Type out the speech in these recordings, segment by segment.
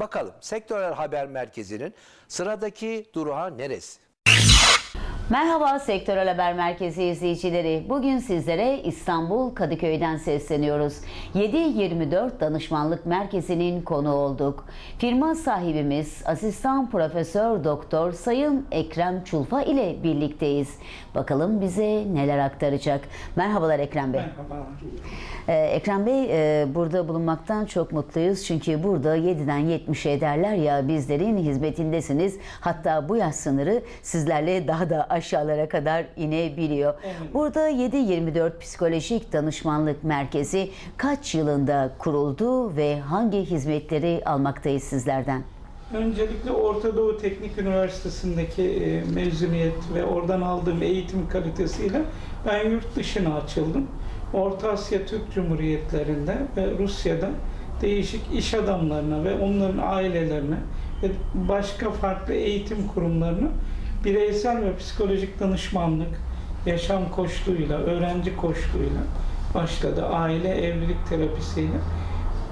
Bakalım Sektörel Haber Merkezi'nin sıradaki durağı neresi? Merhaba Sektörel Haber Merkezi izleyicileri. Bugün sizlere İstanbul Kadıköy'den sesleniyoruz. 7-24 Danışmanlık Merkezi'nin konu olduk. Firma sahibimiz Asistan Profesör Doktor Sayın Ekrem Çulfa ile birlikteyiz. Bakalım bize neler aktaracak. Merhabalar Ekrem Bey. Merhaba. Ee, Ekrem Bey e, burada bulunmaktan çok mutluyuz. Çünkü burada 7'den 70'e ederler ya bizlerin hizmetindesiniz. Hatta bu yaş sınırı sizlerle daha da aşağılara kadar inebiliyor. Burada 7-24 Psikolojik Danışmanlık Merkezi kaç yılında kuruldu ve hangi hizmetleri almaktayız sizlerden? Öncelikle Orta Doğu Teknik Üniversitesi'ndeki e, mezuniyet ve oradan aldığım eğitim kalitesiyle ben yurt dışına açıldım. Orta Asya Türk Cumhuriyetlerinde ve Rusya'da değişik iş adamlarına ve onların ailelerine ve başka farklı eğitim kurumlarına bireysel ve psikolojik danışmanlık, yaşam koçluğuyla, öğrenci koçluğuyla başladı. Aile evlilik terapisiyle.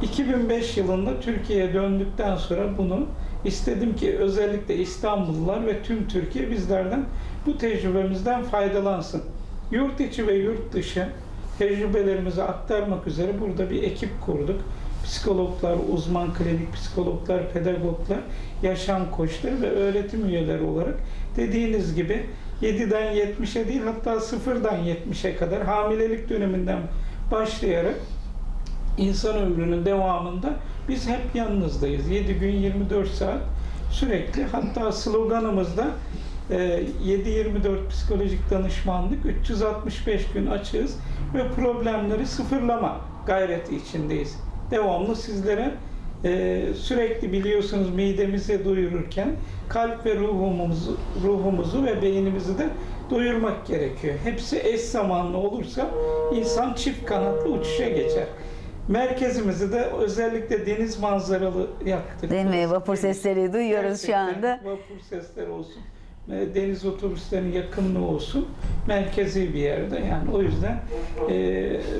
2005 yılında Türkiye'ye döndükten sonra bunu istedim ki özellikle İstanbullular ve tüm Türkiye bizlerden bu tecrübemizden faydalansın. Yurt içi ve yurt dışı tecrübelerimizi aktarmak üzere burada bir ekip kurduk. Psikologlar, uzman klinik psikologlar, pedagoglar, yaşam koçları ve öğretim üyeleri olarak dediğiniz gibi 7'den 70'e değil hatta 0'dan 70'e kadar hamilelik döneminden başlayarak insan ömrünün devamında biz hep yanınızdayız. 7 gün 24 saat sürekli hatta sloganımızda e, 7-24 psikolojik danışmanlık 365 gün açığız ve problemleri sıfırlama gayreti içindeyiz. Devamlı sizlere e, sürekli biliyorsunuz midemizi doyururken kalp ve ruhumuzu, ruhumuzu ve beynimizi de doyurmak gerekiyor. Hepsi eş zamanlı olursa insan çift kanatlı uçuşa geçer. Merkezimizi de özellikle deniz manzaralı yaptık. Değil mi? Vapur sesleri duyuyoruz şu Gerçekten anda. Vapur sesleri olsun. E, Deniz otobüslerinin yakınlığı olsun. Merkezi bir yerde yani o yüzden e,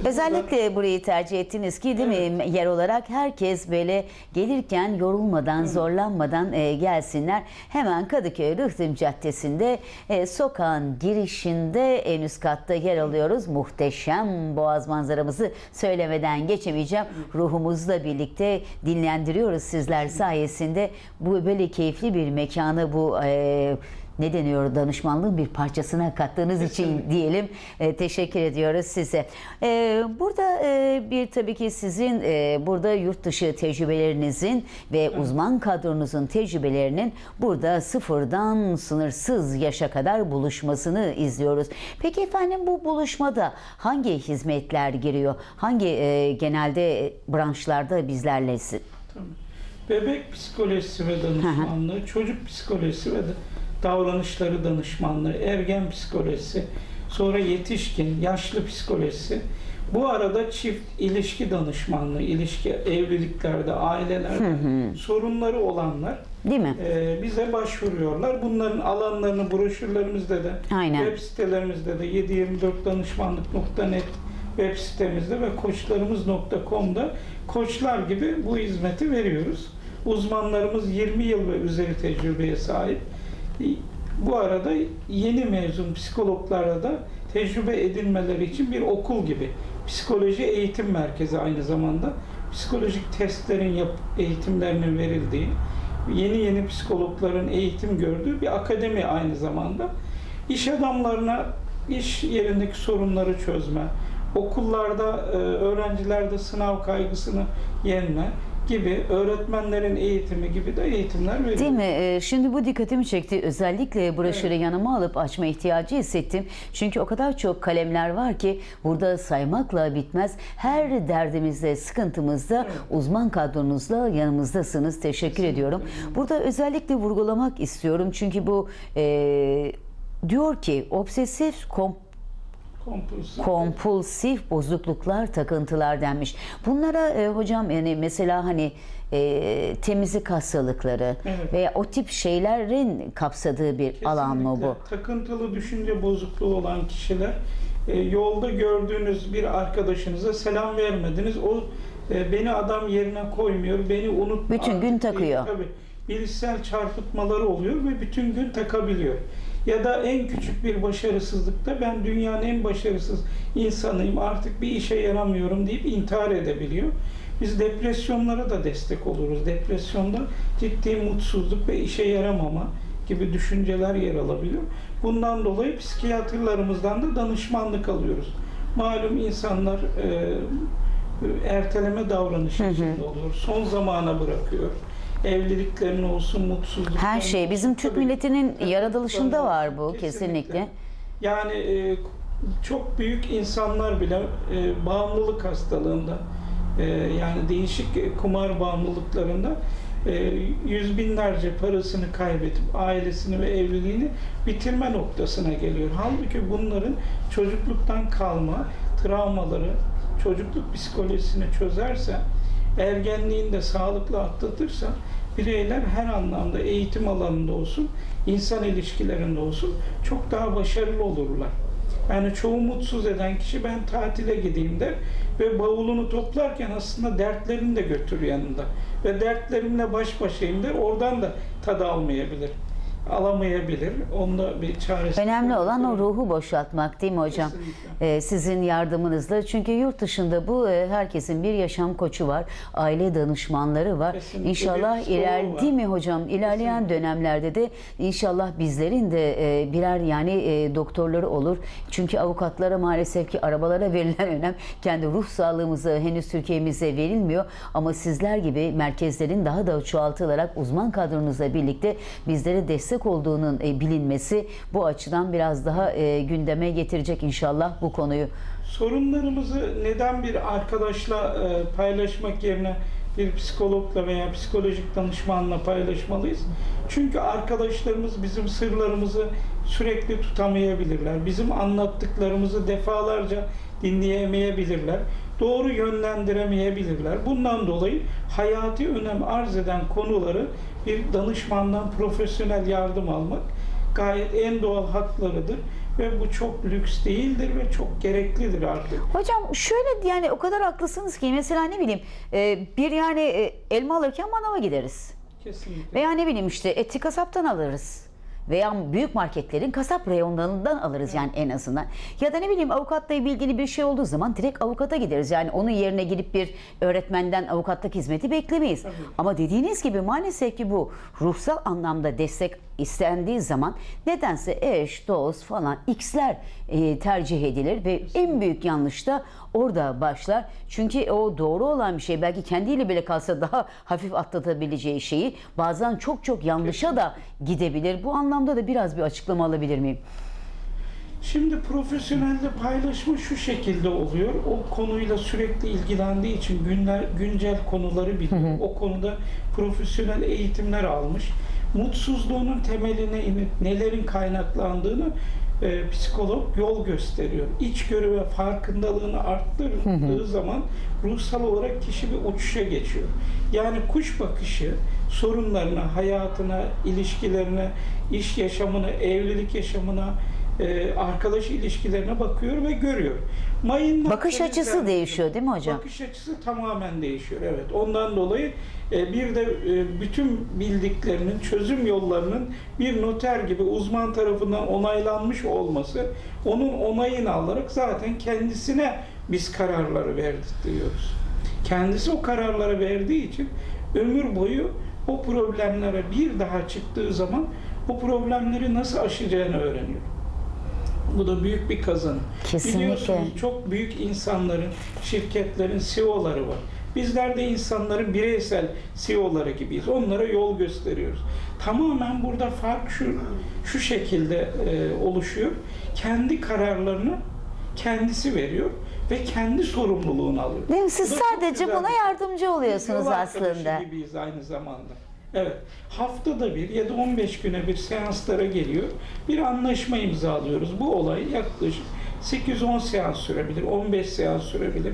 Özellikle burayı tercih ettiniz ki değil mi yer olarak herkes böyle gelirken yorulmadan, zorlanmadan e, gelsinler. Hemen Kadıköy Rıhtım Caddesi'nde e, sokağın girişinde en üst katta yer alıyoruz. Muhteşem boğaz manzaramızı söylemeden geçemeyeceğim. Ruhumuzla birlikte dinlendiriyoruz sizler sayesinde. Bu böyle keyifli bir mekanı bu e, ne deniyor danışmanlığın bir parçasına kattığınız için diyelim. E, teşekkür ediyoruz size. E, burada e, bir tabii ki sizin e, burada yurt dışı tecrübelerinizin ve uzman kadronuzun tecrübelerinin burada sıfırdan sınırsız yaşa kadar buluşmasını izliyoruz. Peki efendim bu buluşmada hangi hizmetler giriyor? Hangi e, genelde branşlarda bizlerle? bebek psikolojisi ve danışmanlığı, çocuk psikolojisi ve davranışları danışmanlığı, ergen psikolojisi, sonra yetişkin, yaşlı psikolojisi. Bu arada çift ilişki danışmanlığı, ilişki evliliklerde, ailelerde sorunları olanlar Değil mi? e, bize başvuruyorlar. Bunların alanlarını broşürlerimizde de, Aynen. web sitelerimizde de 724danışmanlık.net web sitemizde ve koçlarımız.com'da koçlar gibi bu hizmeti veriyoruz. Uzmanlarımız 20 yıl ve üzeri tecrübeye sahip. Bu arada yeni mezun psikologlara da tecrübe edinmeleri için bir okul gibi. Psikoloji eğitim merkezi aynı zamanda. Psikolojik testlerin yap, eğitimlerinin verildiği, yeni yeni psikologların eğitim gördüğü bir akademi aynı zamanda. İş adamlarına iş yerindeki sorunları çözme, okullarda e, öğrencilerde sınav kaygısını yenme gibi öğretmenlerin eğitimi gibi de eğitimler veriyoruz. Değil mi? Ee, Şimdi bu dikkatimi çekti. Özellikle broşürü yanıma alıp açma ihtiyacı hissettim. Çünkü o kadar çok kalemler var ki burada saymakla bitmez. Her derdimizde, sıkıntımızda uzman kadronuzla yanımızdasınız. Teşekkür ediyorum. Burada özellikle vurgulamak istiyorum. Çünkü bu e, diyor ki obsesif kom Kompulsif. kompulsif bozukluklar, takıntılar denmiş. Bunlara e, hocam yani mesela hani e, temizlik hastalıkları Evet. veya o tip şeylerin kapsadığı bir alan mı bu? Kesinlikle. Takıntılı düşünce bozukluğu olan kişiler e, yolda gördüğünüz bir arkadaşınıza selam vermediniz. O e, beni adam yerine koymuyor, beni unut. Bütün gün takıyor. Tabii. Bilişsel çarpıtmaları oluyor ve bütün gün takabiliyor. Ya da en küçük bir başarısızlıkta ben dünyanın en başarısız insanıyım, artık bir işe yaramıyorum deyip intihar edebiliyor. Biz depresyonlara da destek oluruz. Depresyonda ciddi mutsuzluk ve işe yaramama gibi düşünceler yer alabiliyor. Bundan dolayı psikiyatrlarımızdan da danışmanlık alıyoruz. Malum insanlar e, erteleme davranışı içinde oluyor. Son zamana bırakıyor. Evliliklerin olsun, mutsuzlukların Her şey bizim. Türk Tabii. milletinin Evet, yaratılışında var bu kesinlikle. Yani e, çok büyük insanlar bile e, bağımlılık hastalığında e, yani değişik kumar bağımlılıklarında e, yüz binlerce parasını kaybedip ailesini ve evliliğini bitirme noktasına geliyor. Halbuki bunların çocukluktan kalma travmaları, çocukluk psikolojisini çözerse, ergenliğinde sağlıklı atlatırsa bireyler her anlamda eğitim alanında olsun, insan ilişkilerinde olsun çok daha başarılı olurlar. Yani çoğu mutsuz eden kişi ben tatile gideyim der ve bavulunu toplarken aslında dertlerini de götür yanında. Ve dertlerimle baş başayım der, oradan da tadı almayabilir, alamayabilir. Onda bir çaresi. Önemli olan o ruhu boşaltmak değil mi hocam? Kesinlikle. Ee, sizin yardımınızla. Çünkü yurt dışında bu e, herkesin bir yaşam koçu var. Aile danışmanları var. Kesinlikle. İnşallah iler var. değil mi hocam? İlerleyen Kesinlikle. dönemlerde de inşallah bizlerin de e, birer yani e, doktorları olur. Çünkü avukatlara maalesef ki arabalara verilen önem kendi ruh sağlığımıza henüz Türkiye'mize verilmiyor. Ama sizler gibi merkezlerin daha da çoğaltılarak uzman kadronuzla birlikte bizlere destek olduğunun e, bilinmesi bu açıdan biraz daha e, gündeme getirecek inşallah bu konuyu. Sorunlarımızı neden bir arkadaşla e, paylaşmak yerine bir psikologla veya psikolojik danışmanla paylaşmalıyız? Çünkü arkadaşlarımız bizim sırlarımızı sürekli tutamayabilirler. Bizim anlattıklarımızı defalarca dinleyemeyebilirler. Doğru yönlendiremeyebilirler. Bundan dolayı hayati önem arz eden konuları bir danışmandan profesyonel yardım almak gayet en doğal haklarıdır ve bu çok lüks değildir ve çok gereklidir artık. Hocam şöyle yani o kadar haklısınız ki mesela ne bileyim e, bir yani e, elma alırken manava gideriz. Kesinlikle. Veya ne bileyim işte eti kasaptan alırız. Veya büyük marketlerin kasap reyonlarından alırız yani en azından. Ya da ne bileyim avukatla ilgili bir şey olduğu zaman direkt avukata gideriz. Yani onun yerine gidip bir öğretmenden avukatlık hizmeti beklemeyiz. Ama dediğiniz gibi maalesef ki bu ruhsal anlamda destek istendiği zaman nedense eş, dost falan x'ler e, tercih edilir ve en büyük yanlış da orada başlar. Çünkü o doğru olan bir şey belki kendiyle bile kalsa daha hafif atlatabileceği şeyi bazen çok çok yanlışa da gidebilir. Bu anlamda da biraz bir açıklama alabilir miyim? Şimdi profesyonelde paylaşma şu şekilde oluyor. O konuyla sürekli ilgilendiği için günler, güncel konuları biliyor. O konuda profesyonel eğitimler almış. Mutsuzluğunun temeline inip nelerin kaynaklandığını e, psikolog yol gösteriyor. İçgörü ve farkındalığını arttırdığı zaman ruhsal olarak kişi bir uçuşa geçiyor. Yani kuş bakışı sorunlarına, hayatına, ilişkilerine, iş yaşamına, evlilik yaşamına, e, arkadaş ilişkilerine bakıyor ve görüyor. Mayınlar Bakış açısı değişiyor değil mi hocam? Bakış açısı tamamen değişiyor. Evet. Ondan dolayı e, bir de e, bütün bildiklerinin, çözüm yollarının bir noter gibi uzman tarafından onaylanmış olması, onun onayını alarak zaten kendisine biz kararları verdirtiyoruz. Kendisi o kararları verdiği için ömür boyu o problemlere bir daha çıktığı zaman o problemleri nasıl aşacağını öğreniyor. Bu da büyük bir kazanım. Kesinlikle. Biliyorsunuz çok büyük insanların, şirketlerin CEO'ları var. Bizler de insanların bireysel CEO'ları gibiyiz. Onlara yol gösteriyoruz. Tamamen burada fark şu şu şekilde e, oluşuyor. Kendi kararlarını kendisi veriyor ve kendi sorumluluğunu alıyor. Değil mi? Siz Bu sadece buna şey. yardımcı oluyorsunuz aslında. gibiyiz aynı zamanda. Evet. Haftada bir ya da 15 güne bir seanslara geliyor. Bir anlaşma imzalıyoruz. Bu olay yaklaşık 8-10 seans sürebilir, 15 seans sürebilir.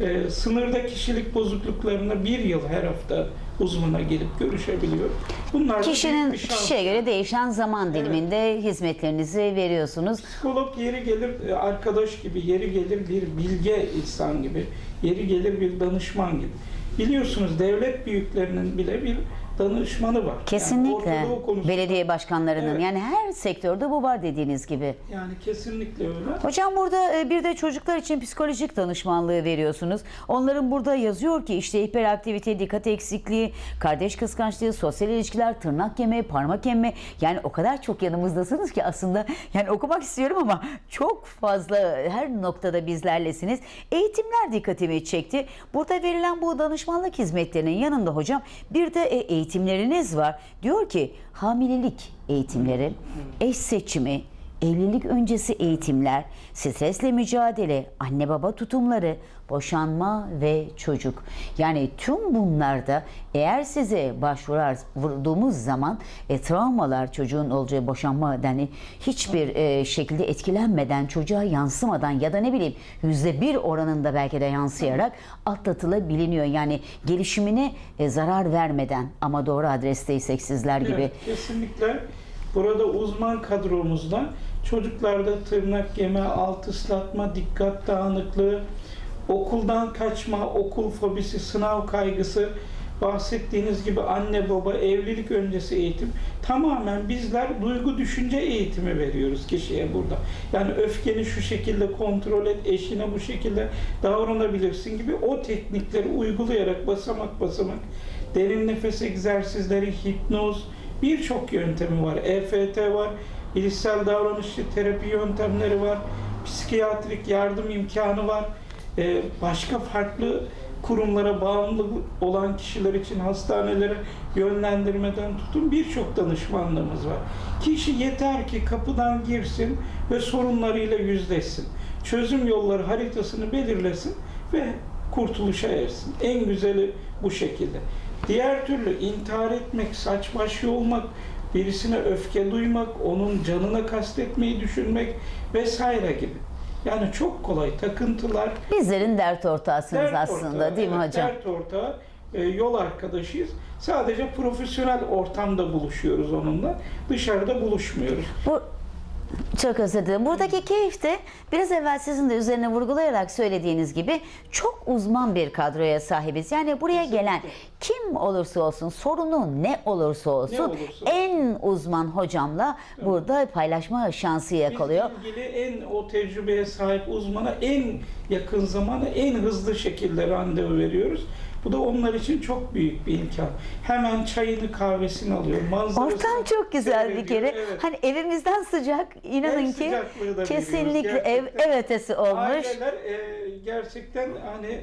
e, sınırda kişilik bozukluklarına bir yıl her hafta uzmana gelip görüşebiliyor. Bunlar Kişinin kişiye göre değişen zaman Evet. diliminde hizmetlerinizi veriyorsunuz. Psikolog yeri gelir e, arkadaş gibi, yeri gelir bir bilge insan gibi, yeri gelir bir danışman gibi. Biliyorsunuz devlet büyüklerinin bile bir danışmanı var. Kesinlikle. Yani Belediye başkanlarının Evet. yani her sektörde bu var dediğiniz gibi. Yani kesinlikle öyle. Hocam burada e, bir de çocuklar için psikolojik danışmanlığı veriyorsunuz. Onların burada yazıyor ki işte hiperaktivite, dikkat eksikliği, kardeş kıskançlığı, sosyal ilişkiler, tırnak yeme, parmak yeme. Yani o kadar çok yanımızdasınız ki aslında yani okumak istiyorum ama çok fazla her noktada bizlerlesiniz. Eğitimler dikkatimi çekti. Burada verilen bu danışmanlık hizmetlerinin yanında hocam bir de e, eğitimleriniz var. Diyor ki hamilelik eğitimleri, eş seçimi, Evlilik öncesi eğitimler, stresle mücadele, anne baba tutumları, boşanma ve çocuk. Yani tüm bunlarda eğer size başvurar vurduğumuz zaman e, travmalar çocuğun olacağı boşanma yani hiçbir e, şekilde etkilenmeden çocuğa yansımadan ya da ne bileyim yüzde bir oranında belki de yansıyarak atlatılabiliyor. Yani gelişimine e, zarar vermeden ama doğru adresteysek sizler gibi. Evet, kesinlikle. Burada uzman kadromuzda çocuklarda tırnak yeme, alt ıslatma, dikkat dağınıklığı, okuldan kaçma, okul fobisi, sınav kaygısı, bahsettiğiniz gibi anne baba, evlilik öncesi eğitim tamamen bizler duygu düşünce eğitimi veriyoruz kişiye burada. Yani öfkeni şu şekilde kontrol et, eşine bu şekilde davranabilirsin gibi o teknikleri uygulayarak basamak basamak derin nefes egzersizleri, hipnoz, birçok yöntemi var. EFT var, bilişsel davranışçı terapi yöntemleri var, psikiyatrik yardım imkanı var. Ee, başka farklı kurumlara bağımlı olan kişiler için hastanelere yönlendirmeden tutun birçok danışmanlığımız var. Kişi yeter ki kapıdan girsin ve sorunlarıyla yüzleşsin. Çözüm yolları haritasını belirlesin ve kurtuluşa ersin. En güzeli bu şekilde. Diğer türlü intihar etmek, saç baş yolmak, birisine öfke duymak, onun canına kastetmeyi düşünmek vesaire gibi. Yani çok kolay takıntılar, Bizlerin dert ortağısınız dert aslında ortağı, değil mi evet, hocam? Dert ortağı, e, yol arkadaşıyız. Sadece profesyonel ortamda buluşuyoruz onunla. Dışarıda buluşmuyoruz. Bu çok özür dilerim. Buradaki keyif de biraz evvel sizin de üzerine vurgulayarak söylediğiniz gibi çok uzman bir kadroya sahibiz. Yani buraya gelen kim olursa olsun, sorunu ne olursa olsun olursa. en uzman hocamla burada paylaşma şansı yakalıyor. Bizle ilgili en o tecrübeye sahip uzmana en yakın zamanda en hızlı şekilde randevu veriyoruz. Bu da onlar için çok büyük bir imkan. Hemen çayını kahvesini alıyor. Manzarasını Ortam çok güzel bir kere. Evet. Hani evimizden sıcak inanın ki kesinlikle ev, ev ötesi olmuş. Aileler e, gerçekten hani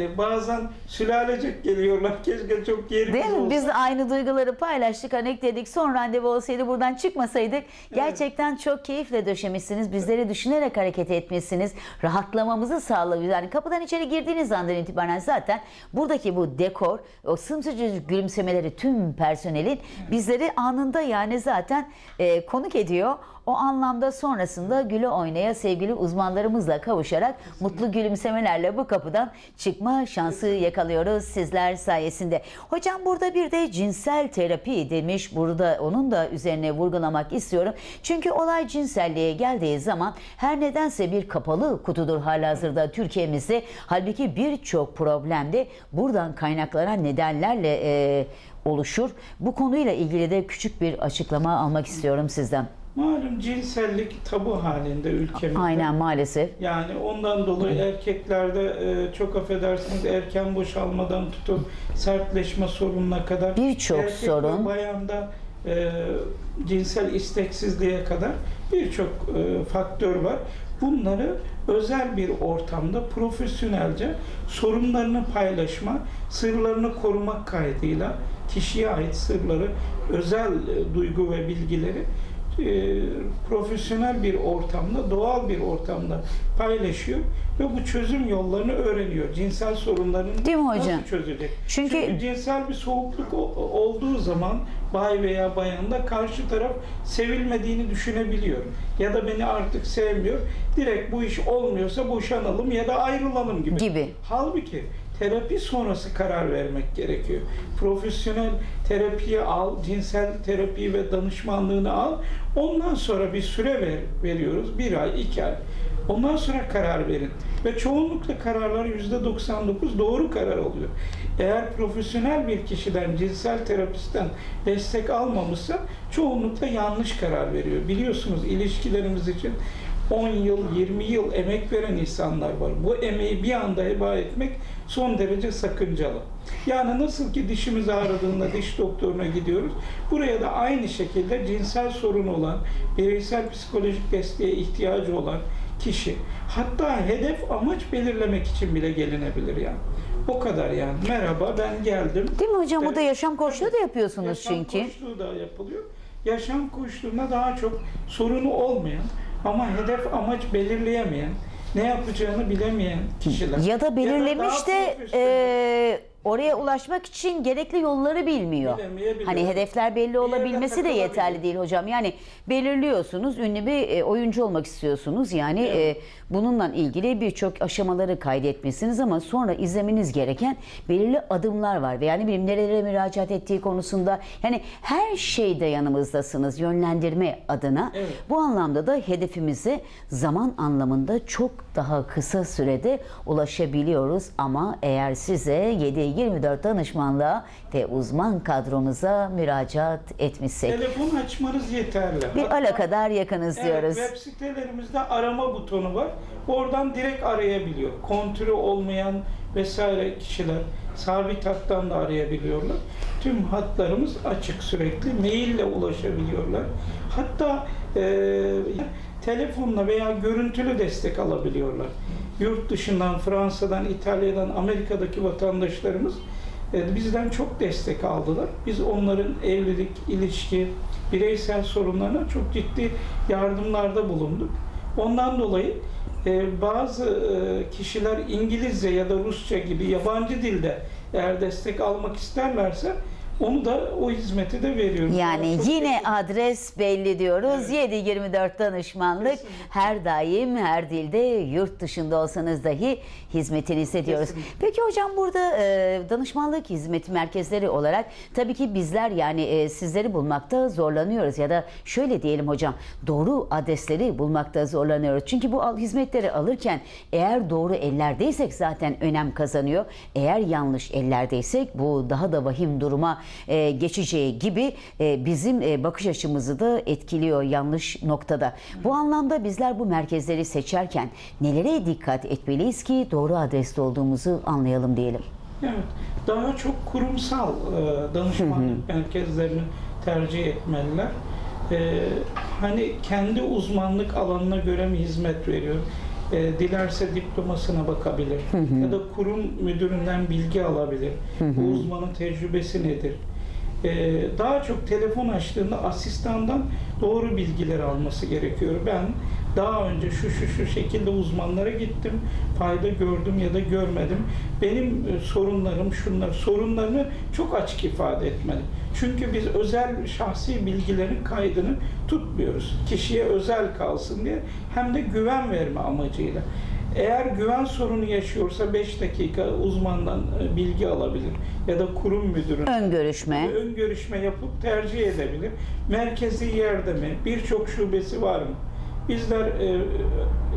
e, bazen sülalecek geliyorlar. Keşke çok yerimiz Değil mi? olsa. Biz de aynı duyguları paylaştık, dedik. Son randevu olsaydı buradan çıkmasaydık. Gerçekten çok keyifle döşemişsiniz. Bizleri düşünerek hareket etmişsiniz. Rahatlamamızı sağlıyor. Yani kapıdan içeri girdiğiniz andan itibaren zaten buradaki bu dekor, o sımsıcı gülümsemeleri tüm personelin bizleri anında yani zaten e, konuk ediyor. O anlamda sonrasında güle oynaya sevgili uzmanlarımızla kavuşarak mutlu gülümsemelerle bu kapıdan çıkma şansı yakalıyoruz sizler sayesinde. Hocam burada bir de cinsel terapi demiş. Burada onun da üzerine vurgulamak istiyorum. Çünkü olay cinselliğe geldiği zaman her nedense bir kapalı kutudur halihazırda Türkiye'mizde. Halbuki birçok problemde buradan kaynaklanan nedenlerle e, oluşur. Bu konuyla ilgili de küçük bir açıklama almak istiyorum sizden. Malum cinsellik tabu halinde ülkemizde. Aynen maalesef. Yani ondan dolayı erkeklerde e, çok affedersiniz erken boşalmadan tutun sertleşme sorununa kadar Birçok erkek ve sorun. bayanda e, cinsel isteksizliğe kadar birçok e, faktör var. Bunları özel bir ortamda profesyonelce sorunlarını paylaşma, sırlarını korumak kaydıyla kişiye ait sırları, özel e, duygu ve bilgileri e, profesyonel bir ortamda, doğal bir ortamda paylaşıyor ve bu çözüm yollarını öğreniyor. Cinsel sorunlarını Değil mi hocam? nasıl çözecek? Çünkü- cinsel bir soğukluk olduğu zaman bay veya bayanda karşı taraf sevilmediğini düşünebiliyor. Ya da beni artık sevmiyor. Direkt bu iş olmuyorsa boşanalım ya da ayrılalım gibi. Gibi. Halbuki terapi sonrası karar vermek gerekiyor. Profesyonel terapiyi al, cinsel terapiyi ve danışmanlığını al. Ondan sonra bir süre ver, veriyoruz. Bir ay, iki ay. Ondan sonra karar verin. Ve çoğunlukla kararlar yüzde 99 doğru karar oluyor. Eğer profesyonel bir kişiden, cinsel terapistten destek almamışsa çoğunlukla yanlış karar veriyor. Biliyorsunuz ilişkilerimiz için 10 yıl, 20 yıl emek veren insanlar var. Bu emeği bir anda heba etmek son derece sakıncalı. Yani nasıl ki dişimiz ağrıdığında diş doktoruna gidiyoruz. Buraya da aynı şekilde cinsel sorun olan, bireysel psikolojik desteğe ihtiyacı olan kişi hatta hedef amaç belirlemek için bile gelinebilir yani. O kadar yani. Merhaba ben geldim. Değil mi hocam? O da Evet. yaşam koçluğu da yapıyorsunuz Yaşam çünkü. koçluğu da yapılıyor. Yaşam koçluğunda daha çok sorunu olmayan ama hedef amaç belirleyemeyen, ne yapacağını bilemeyen kişiler. Ya da belirlemiş daha de profesyonel. e, oraya ulaşmak için gerekli yolları bilmiyor. Hani hedefler belli olabilmesi de yeterli değil hocam. Yani belirliyorsunuz, ünlü bir e, oyuncu olmak istiyorsunuz. Yani e, bununla ilgili birçok aşamaları kaydetmişsiniz ama sonra izlemeniz gereken belirli adımlar var. Ve yani benim nerelere müracaat ettiği konusunda yani her şeyde yanımızdasınız yönlendirme adına. Evet. Bu anlamda da hedefimize zaman anlamında çok daha kısa sürede ulaşabiliyoruz. Ama eğer size 7-24 danışmanlığa ve uzman kadromuza müracaat etmişsek Telefon açmanız yeterli. bir Hatta- alakadar yakınız Evet, diyoruz. web sitelerimizde arama butonu var. Oradan direkt arayabiliyor. Kontürü olmayan vesaire kişiler sabit hattan da arayabiliyorlar. Tüm hatlarımız açık sürekli. Maille ulaşabiliyorlar. Hatta e, telefonla veya görüntülü destek alabiliyorlar. Yurt dışından, Fransa'dan, İtalya'dan, Amerika'daki vatandaşlarımız e, bizden çok destek aldılar. Biz onların evlilik, ilişki, bireysel sorunlarına çok ciddi yardımlarda bulunduk. Ondan dolayı e, bazı e, kişiler İngilizce ya da Rusça gibi yabancı dilde eğer destek almak isterlerse onu da o hizmeti de veriyoruz. Yani Çok yine teşekkür- adres belli diyoruz. 7-24 danışmanlık Kesinlikle. her daim her dilde yurt dışında olsanız dahi hizmetinizi diyoruz. Kesinlikle. Peki hocam burada e, danışmanlık hizmeti merkezleri olarak tabii ki bizler yani e, sizleri bulmakta zorlanıyoruz ya da şöyle diyelim hocam doğru adresleri bulmakta zorlanıyoruz. Çünkü bu al- hizmetleri alırken eğer doğru ellerdeysek zaten önem kazanıyor. Eğer yanlış ellerdeysek bu daha da vahim duruma e, geçeceği gibi e, bizim e, bakış açımızı da etkiliyor yanlış noktada. Bu anlamda bizler bu merkezleri seçerken nelere dikkat etmeliyiz ki doğru adreste olduğumuzu anlayalım diyelim. Evet, daha çok kurumsal e, danışmanlık merkezlerini tercih etmeliler. E, hani kendi uzmanlık alanına göre mi hizmet veriyor? E, dilerse diplomasına bakabilir ya da kurum müdüründen bilgi alabilir. Bu uzmanın tecrübesi nedir? E, daha çok telefon açtığında asistandan doğru bilgiler alması gerekiyor. Ben daha önce şu şu şu şekilde uzmanlara gittim, fayda gördüm ya da görmedim. Benim e, sorunlarım şunlar, sorunlarını çok açık ifade etmeli. Çünkü biz özel şahsi bilgilerin kaydını tutmuyoruz. Kişiye özel kalsın diye hem de güven verme amacıyla. Eğer güven sorunu yaşıyorsa 5 dakika uzmandan e, bilgi alabilir ya da kurum müdüründen Ön görüşme. ön görüşme yapıp tercih edebilir. Merkezi yerde mi? Birçok şubesi var mı? Bizler e,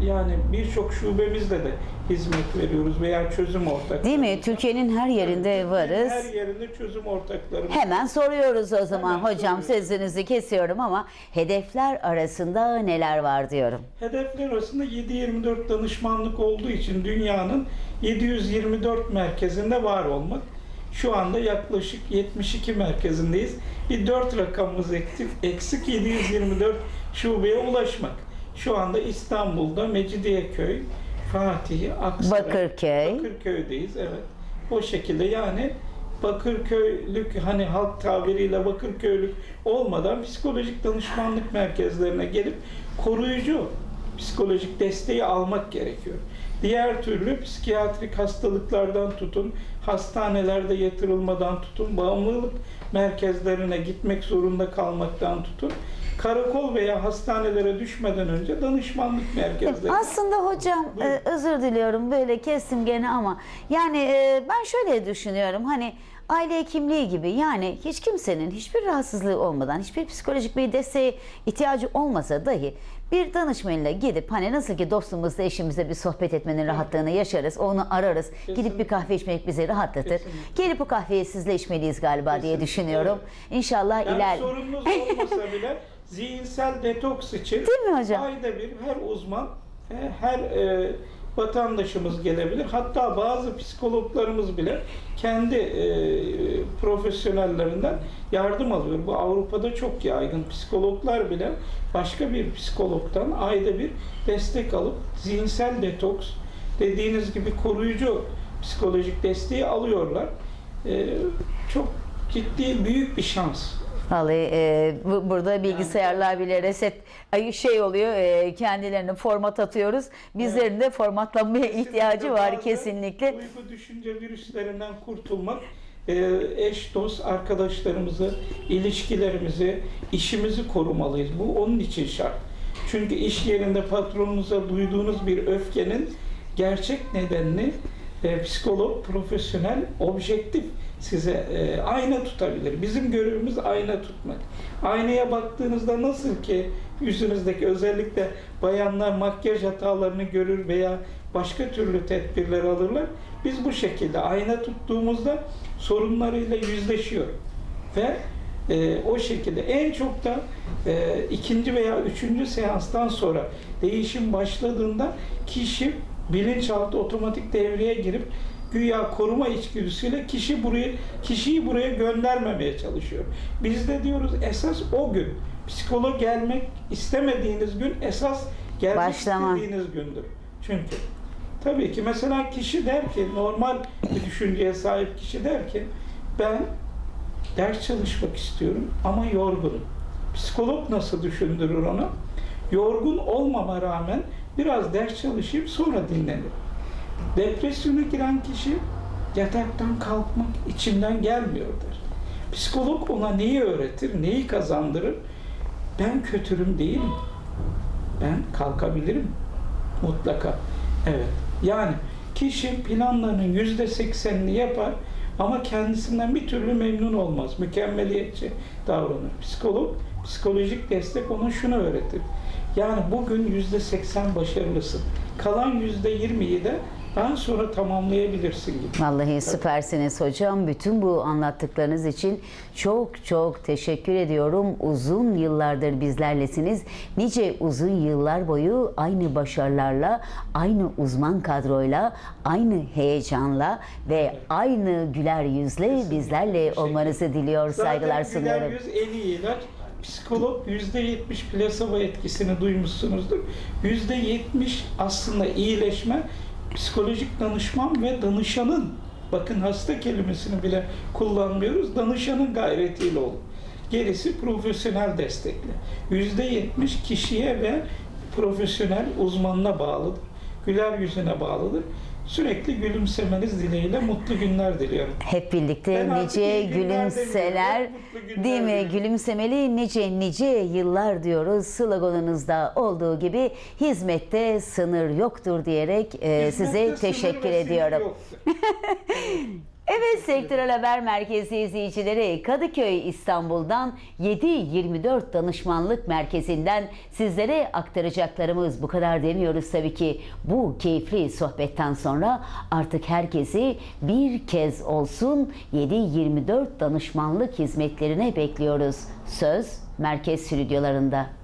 yani birçok şubemizde de hizmet veriyoruz veya çözüm ortakları. Değil mi? Türkiye'nin her yerinde varız. Her yerinde çözüm ortaklarımız. Hemen soruyoruz o zaman Hemen hocam soruyoruz. sözünüzü kesiyorum ama hedefler arasında neler var diyorum. Hedefler arasında 7-24 danışmanlık olduğu için dünyanın 724 merkezinde var olmak. Şu anda yaklaşık 72 merkezindeyiz. Bir 4 rakamımız eksik, eksik 724 şubeye ulaşmak. Şu anda İstanbul'da Mecidiyeköy, Fatih, Aksaray, Bakırköy. Bakırköy'deyiz evet. O şekilde yani Bakırköylük hani halk tabiriyle Bakırköylük olmadan psikolojik danışmanlık merkezlerine gelip koruyucu psikolojik desteği almak gerekiyor. Diğer türlü psikiyatrik hastalıklardan tutun, hastanelerde yatırılmadan tutun, bağımlılık merkezlerine gitmek zorunda kalmaktan tutun, karakol veya hastanelere düşmeden önce danışmanlık merkezleri. Aslında hocam Buyurun. e, özür diliyorum böyle kestim gene ama yani e, ben şöyle düşünüyorum hani aile hekimliği gibi yani hiç kimsenin hiçbir rahatsızlığı olmadan hiçbir psikolojik bir desteğe ihtiyacı olmasa dahi bir danışmanıyla gidip hani nasıl ki dostumuzla eşimizle bir sohbet etmenin rahatlığını yaşarız onu ararız gidip bir Kesinlikle. kahve içmek bizi rahatlatır Kesinlikle. gelip bu kahveyi sizle içmeliyiz galiba diye Kesinlikle, düşünüyorum İnşallah Yani iler sorununuz olmasa bile zihinsel detoks için Değil mi hocam? ayda bir her uzman, e, her e, vatandaşımız gelebilir. Hatta bazı psikologlarımız bile kendi e, profesyonellerinden yardım alıyor. Bu Avrupa'da çok yaygın. Psikologlar bile başka bir psikologdan ayda bir destek alıp zihinsel detoks dediğiniz gibi koruyucu psikolojik desteği alıyorlar. E, çok ciddi büyük bir şans. Vallahi e, bu, burada bilgisayarlar bile reset ay, şey oluyor e, kendilerini format atıyoruz. Bizlerin de formatlanmaya ihtiyacı var kesinlikle. Duygu düşünce virüslerinden kurtulmak, e, eş dost arkadaşlarımızı, ilişkilerimizi, işimizi korumalıyız. Bu onun için şart. Çünkü iş yerinde patronunuza duyduğunuz bir öfkenin gerçek nedenini e, psikolog, profesyonel, objektif size e, ayna tutabilir. Bizim görevimiz ayna tutmak. Aynaya baktığınızda nasıl ki yüzünüzdeki özellikle bayanlar makyaj hatalarını görür veya başka türlü tedbirler alırlar. Biz bu şekilde ayna tuttuğumuzda sorunlarıyla yüzleşiyor. Ve e, o şekilde en çok da e, ikinci veya üçüncü seanstan sonra değişim başladığında kişi bilinçaltı otomatik devreye girip güya koruma içgüdüsüyle kişi buraya kişiyi buraya göndermemeye çalışıyor. Biz de diyoruz esas o gün psikolog gelmek istemediğiniz gün esas gelmek Başlama. istediğiniz gündür. Çünkü tabii ki mesela kişi der ki normal bir düşünceye sahip kişi der ki ben ders çalışmak istiyorum ama yorgunum. Psikolog nasıl düşündürür onu? Yorgun olmama rağmen biraz ders çalışayım sonra dinlenir. Depresyona giren kişi yataktan kalkmak içimden gelmiyor der. Psikolog ona neyi öğretir, neyi kazandırır? Ben kötürüm değilim. Ben kalkabilirim. Mutlaka. Evet. Yani kişi planlarının yüzde seksenini yapar ama kendisinden bir türlü memnun olmaz. Mükemmeliyetçi davranır. Psikolog, psikolojik destek ona şunu öğretir. Yani bugün yüzde seksen başarılısın. Kalan yüzde yirmiyi de daha sonra tamamlayabilirsin gibi. Vallahi süpersiniz hocam. Bütün bu anlattıklarınız için çok çok teşekkür ediyorum. Uzun yıllardır bizlerlesiniz. Nice uzun yıllar boyu aynı başarılarla, aynı uzman kadroyla, aynı heyecanla ve aynı güler yüzle bizlerle Teşekkür olmanızı diliyor, saygılar Zaten güler sunuyorum. yüz en iyi ilaç. Psikolog %70 plasebo etkisini duymuşsunuzdur. %70 aslında iyileşme psikolojik danışman ve danışanın bakın hasta kelimesini bile kullanmıyoruz. Danışanın gayretiyle olur. Gerisi profesyonel destekle. %70 kişiye ve profesyonel uzmanına bağlıdır. Güler yüzüne bağlıdır. Sürekli gülümsemeniz dileğiyle mutlu günler diliyorum. Hep birlikte Ben nice gülümseler, günler değil mi? diliyorum. Gülümsemeli nice nice yıllar diyoruz. Sloganınızda olduğu gibi hizmette sınır yoktur diyerek e, size Hizmette teşekkür ediyorum. Evet Sektörel Haber Merkezi izleyicileri Kadıköy İstanbul'dan 7-24 danışmanlık merkezinden sizlere aktaracaklarımız bu kadar demiyoruz tabii ki. Bu keyifli sohbetten sonra artık herkesi bir kez olsun 7-24 danışmanlık hizmetlerine bekliyoruz. Söz merkez stüdyolarında.